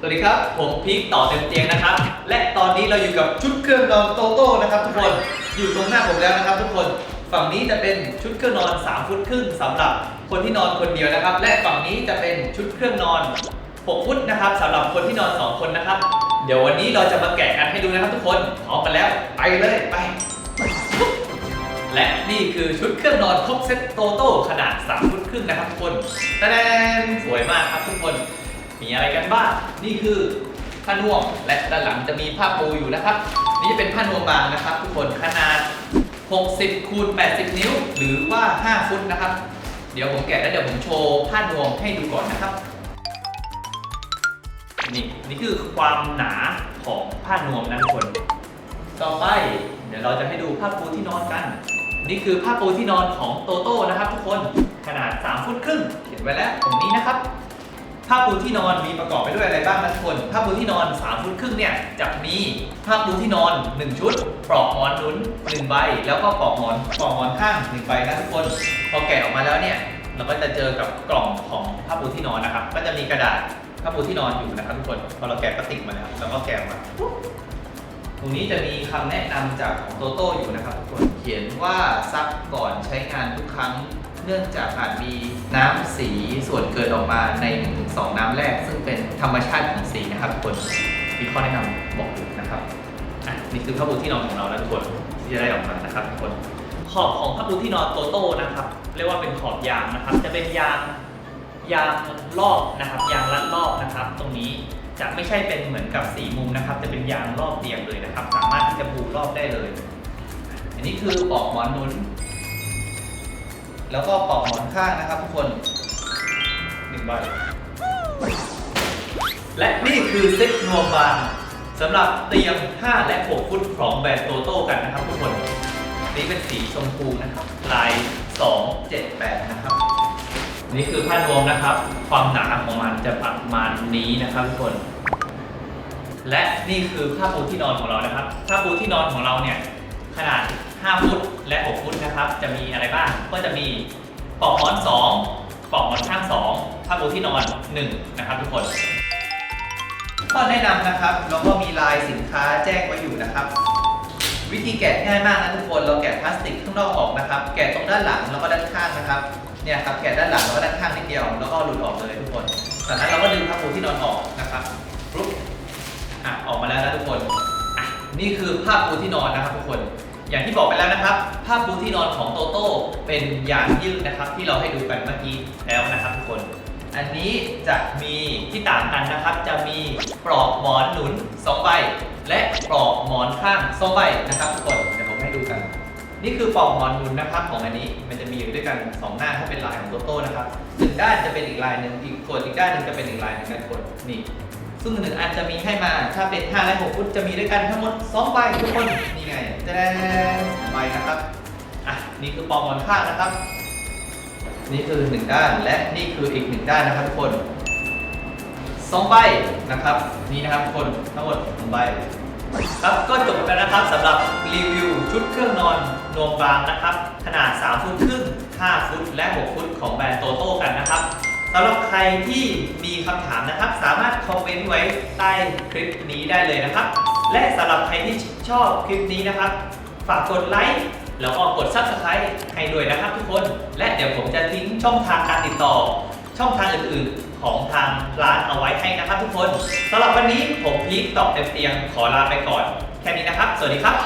สวัสดีครับ ผมพีคต่อเต็มเตียงนะครับ และตอนนี้เราอยู่กับชุดเครื่องนอนโตโต้นะครับ ทุกคนอยู่ตรงหน้าผมแล้วนะครับ ทุกคนฝั่งนี้จะเป็นชุดเครื่องนอน 3 ฟุตครึ่งสำหรับคนที่นอนคนเดียวนะครับ และฝั่งนี้จะเป็นชุดเครื่องนอน 6 ฟุตนะครับสำหรับคนที่นอน 2 คนนะครับ เดี๋ยววันนี้เราจะมาแกะกันให้ดูนะครับ ทุกคนพร้อมกันแล้วไปเลยไป และนี่คือชุดเครื่องนอนครบเซ็ตโตโต้ขนาด3ฟุตครึ่งนะครับทุกคนแตะแดนสวยมากครับทุกคน มีอะไรกันบ้าง นี่คือผ้านวมและด้านหลังจะมีผ้าปูอยู่นะครับ นี่จะเป็นผ้านวมบางนะครับ ทุกคนขนาด 60คูณ80 นิ้ว หรือว่า 5 ฟุตนะครับ เดี๋ยวผมแกะแล้วเดี๋ยวผมโชว์ผ้านวมให้ดูก่อนนะครับ นี่นี่คือความหนาของผ้านวมนะทุกคน ต่อไปเดี๋ยวเราจะให้ดูผ้าปูที่นอนกัน นี่คือผ้าปูที่นอนของโตโต้นะครับ ทุกคนขนาด 3 ฟุตครึ่งเขียนไว้แล้วตรงนี้นะครับ ผ้าปูที่นอนมีประกอบไปด้วยอะไรบ้างนะทุกคนผ้าปูที่นอน3ฟุตครึ่งเนี่ยจะมีผ้าปูที่นอน 1 ชุดปลอกหมอนหนุน1ใบ แล้วก็ปลอกหมอนปลอกหมอนข้าง1ใบนะทุกคน พอแกะออกมาแล้วเนี่ยเราก็จะเจอกับกล่องของผ้าปูที่นอนนะครับ ก็จะมีกระดาษผ้าปูที่นอนอยู่นะครับทุกคน พอเราแกะพลาสติกมาแล้วแล้วก็แกะมา ตรงนี้จะมีคำแนะนำจากของโตโต้อยู่นะครับทุกคน เขียนว่าซักก่อนใช้งานทุกครั้ง เนื่องจากอาจมีน้ำสีส่วนเกิดออกมาในสองน้ำแรก ซึ่งเป็นธรรมชาติของสีนะครับทุกคน มีข้อแนะนำบอกอยู่นะครับอะนี่คือผ้าปูที่นอนของเราแล้วทุกคนที่จะได้ออกมานะครับทุกคน ขอบของผ้าปูที่นอนโตโต้นะครับ เรียกว่าเป็นขอบยางนะครับ จะเป็นยางยางรอบนะครับ ยางรัดรอบนะครับ ตรงนี้ จะไม่ใช่เป็นเหมือนกับสีมุมนะครับ จะเป็นยางรอบเตียงเลยนะครับ สามารถที่จะปูรอบได้เลย อันนี้คือปอกหมอนหนุน แล้วก็ปอกหมอนข้างนะครับ ทุกคนหนึ่งใบและนี่คือเซ็ตรวมบางสำหรับเตียง 5 และ 6 ฟุตของแบรนด์โตโต้กันนะครับทุกคน นี่เป็นสีชมพูนะครับ ลาย 2 7 8 นะครับ นี่คือผ้านวมนะครับ ความหนาของมันจะประมาณนี้นะครับทุกคน และนี่คือผ้าปูที่นอนของเรานะครับ ผ้าปูที่นอนของเราเนี่ยขนาด 5 ฟุตและ 6 ฟุตนะครับ จะมีอะไรบ้าง ก็จะมีปลอกหมอน 2ปลอกหมอนข้าง 2 ผ้าปูที่นอน 1 นะครับทุกคน ข้อแนะนำนะครับ แล้วก็มีลายสินค้าแจ้งไว้อยู่นะครับ วิธีแกะง่ายมากนะทุกคน เราแกะพลาสติกข้างนอกออกนะครับ แกะตรงด้านหลังแล้วก็ด้านข้างนะครับ เนี่ยครับแกะด้านหลังแล้วก็ด้านข้างนิดเดียวแล้วก็หลุดออกเลยทุกคนจากนั้นเราก็ดึงผ้าปูที่นอนออกนะครับปุ๊บอะออกมาแล้วนะทุกคนอะนี่คือผ้าปูที่นอนนะครับทุกคน อย่างที่บอกไปแล้วนะครับผ้าปูที่นอนของโตโต้เป็นยางยืดนะครับ ที่เราให้ดูกันเมื่อกี้แล้วนะครับทุกคน อันนี้จะมีที่ต่างกันนะครับ จะมีปลอกหมอนหนุน2ใบและปลอกหมอนข้าง2ใบนะครับทุกคนเดี๋ยวผมให้ดูกัน นี่คือปลอกหมอนหนุนนะครับของอันนี้มันจะมีอยู่ด้วยกันสองหน้าถ้าเป็นลายของโตโต้นะครับหนึ่งด้านจะเป็นอีกลายหนึ่งอีกส่วนอีกด้านหนึ่งจะเป็นอีกลายหนึ่งกันคนนี่ซึ่งหนึ่งอันจะมีให้มาถ้าเป็น5และ6ฟุตจะมีด้วยกันทั้งหมด2ใบทุกคนนี่ไงจะได้ใบนะครับอะนี่คือปอกหมอนข้างนะครับ นี่คือหนึ่งด้านและนี่คืออีกหนึ่งด้านนะครับทุกคนสองใบนะครับนี่นะครับทุกคนทั้งหมดสองใบ ครับก็จบไปแล้วนะครับสำหรับรีวิวชุดเครื่องนอนนวมบางนะครับ ขนาด 3 ฟุตครึ่ง 5 ฟุต และ 6 ฟุต ของแบรนด์โตโต้กันนะครับสำหรับใครที่มีคำถามนะครับ สามารถคอมเมนต์ไว้ใต้คลิปนี้ได้เลยนะครับ และสำหรับใครที่ชอบคลิปนี้นะครับ ฝากกดไลค์แล้วก็กด Subscribe ให้ด้วยนะครับทุกคน และเดี๋ยวผมจะทิ้งช่องทางการติดต่อ ช่องทางอื่นๆ ของทางร้านเอาไว้ให้นะครับทุกคนสำหรับวันนี้ผมพีคตอบเต็มเตียงขอลาไปก่อน แค่นี้นะครับ สวัสดีครับ